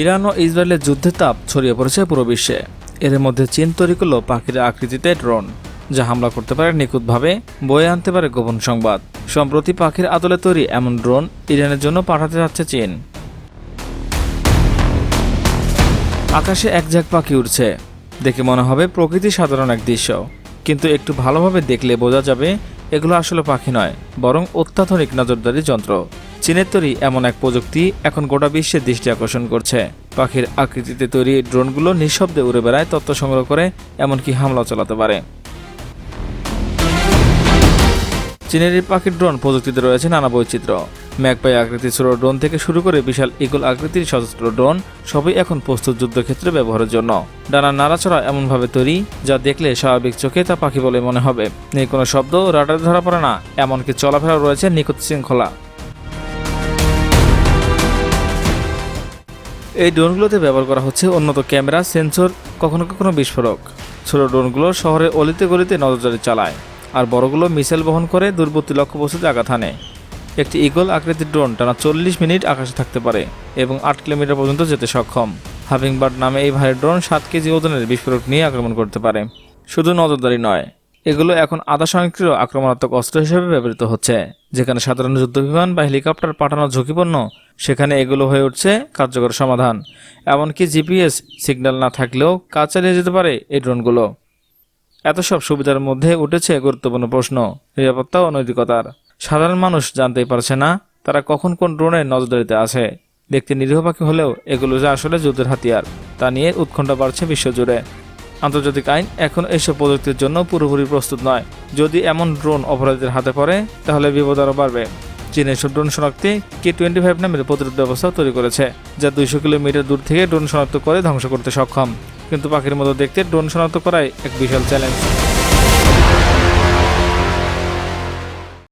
Iran ও ইসরায়েলের যুদ্ধের তাপ ছড়িয়ে পড়েছে পুরো বিশ্বে। এর মধ্যে চীন তৈরি করল পাখির আকৃতিতে ড্রোন, যা হামলা করতে পারে নিখুঁতভাবে, বয়ে আনতে পারে গোপন সংবাদ। সম্প্রতি পাখির আদলে তৈরি এমন ড্রোন ইরানের জন্য পাঠাতে যাচ্ছে চীন। আকাশে এক ঝাঁক পাখি উড়ছে। দেখে মনে হবে প্রকৃতি সাধারণ এক দৃশ্য। কিন্তু একটু ভালোভাবে দেখলে বোঝা যাবে, এগুলো আসলে পাখি নয়, বরং অত্যাধুনিক নজরদারি যন্ত্র। চীনের তৈরি এমন এক প্রযুক্তি এখন গোটা বিশ্বের দৃষ্টি আকর্ষণ করছে। পাখির আকৃতিতে তৈরি ড্রোনগুলো নিঃশব্দে উড়ে বেড়ায়, তথ্য সংগ্রহ করে, এমনকি হামলা চালাতে পারে। চীনের এই পাখির ড্রোন প্রযুক্তিতে রয়েছে নানা বৈচিত্র্য। ম্যাকপাই আকৃতির ছোট ড্রোন থেকে শুরু করে বিশাল ইগল আকৃতির সশস্ত্র ড্রোন সবই এখন প্রস্তুত যুদ্ধক্ষেত্রে ব্যবহারের জন্য। ডানা নাড়াচড়া এমনভাবে তৈরি, যা দেখলে স্বাভাবিক চোখে তা পাখি বলে মনে হবে। নেই কোনো শব্দ, রাডার ধরা পড়ে না, এমনকি চলাফেরা রয়েছে নিখুঁত শৃঙ্খলা। এই ড্রোনগুলোতে ব্যবহার করা হচ্ছে উন্নত ক্যামেরা, সেন্সর, কখনো কখনো বিস্ফোরক। ছোট ড্রোনগুলো শহরের অলিতে গলিতে নজরদারি চালায়, আর বড়গুলো মিসাইল বহন করে দূরবর্তী লক্ষ্যবস্তুতে আঘাত হানে। একটি ইগল আকৃতির ড্রোন টানা চল্লিশ মিনিট আকাশে থাকতে পারে এবং আট কিলোমিটার পর্যন্ত যেতে সক্ষম। হাভিংবার্ড নামে এই ভারী ড্রোন সাত কেজি ওজনের বিস্ফোরক নিয়ে আক্রমণ করতে পারে। শুধু নজরদারি নয় এগুলো এখন আধা স্বয়ংক্রিয় আক্রমণাত্মক অস্ত্র হিসেবে ব্যবহৃত হচ্ছে। যেখানে সাধারণ যুদ্ধবিমান বা হেলিকপ্টার পাঠানো ঝুঁকিপূর্ণ, সেখানে এগুলো হয়ে উঠছে কার্যকর সমাধান। এমনকি জিপিএস সিগন্যাল না থাকলেও কাজ চালিয়ে যেতে পারে এই ড্রোনগুলো। এত সব সুবিধার মধ্যে উঠেছে গুরুত্বপূর্ণ প্রশ্ন, নিরাপত্তা ও নৈতিকতার। সাধারণ মানুষ জানতেই পারছে না তারা কখন কোন ড্রোনের নজরদারিতে আছে। দেখতে নিরীহ পাখি হলেও এগুলো যে আসলে যুদ্ধের হাতিয়ার, তা নিয়ে উৎকণ্ঠা বাড়ছে বিশ্বজুড়ে। আন্তর্জাতিক আইন এখন এসব প্রযুক্তির জন্য পুরোপুরি প্রস্তুত নয়। যদি এমন ড্রোন অপরাধীদের হাতে পড়ে, তাহলে বিপদ আরও বাড়বে। চীন এসব ড্রোন শনাক্তে কে টোয়েন্টি ফাইভ নামের প্রতিরোধ ব্যবস্থা তৈরি করেছে, যা দুইশো কিলোমিটার দূর থেকে ড্রোন শনাক্ত করে ধ্বংস করতে সক্ষম। কিন্তু পাখির মতো দেখতে ড্রোন শনাক্ত করাই এক বিশাল চ্যালেঞ্জ।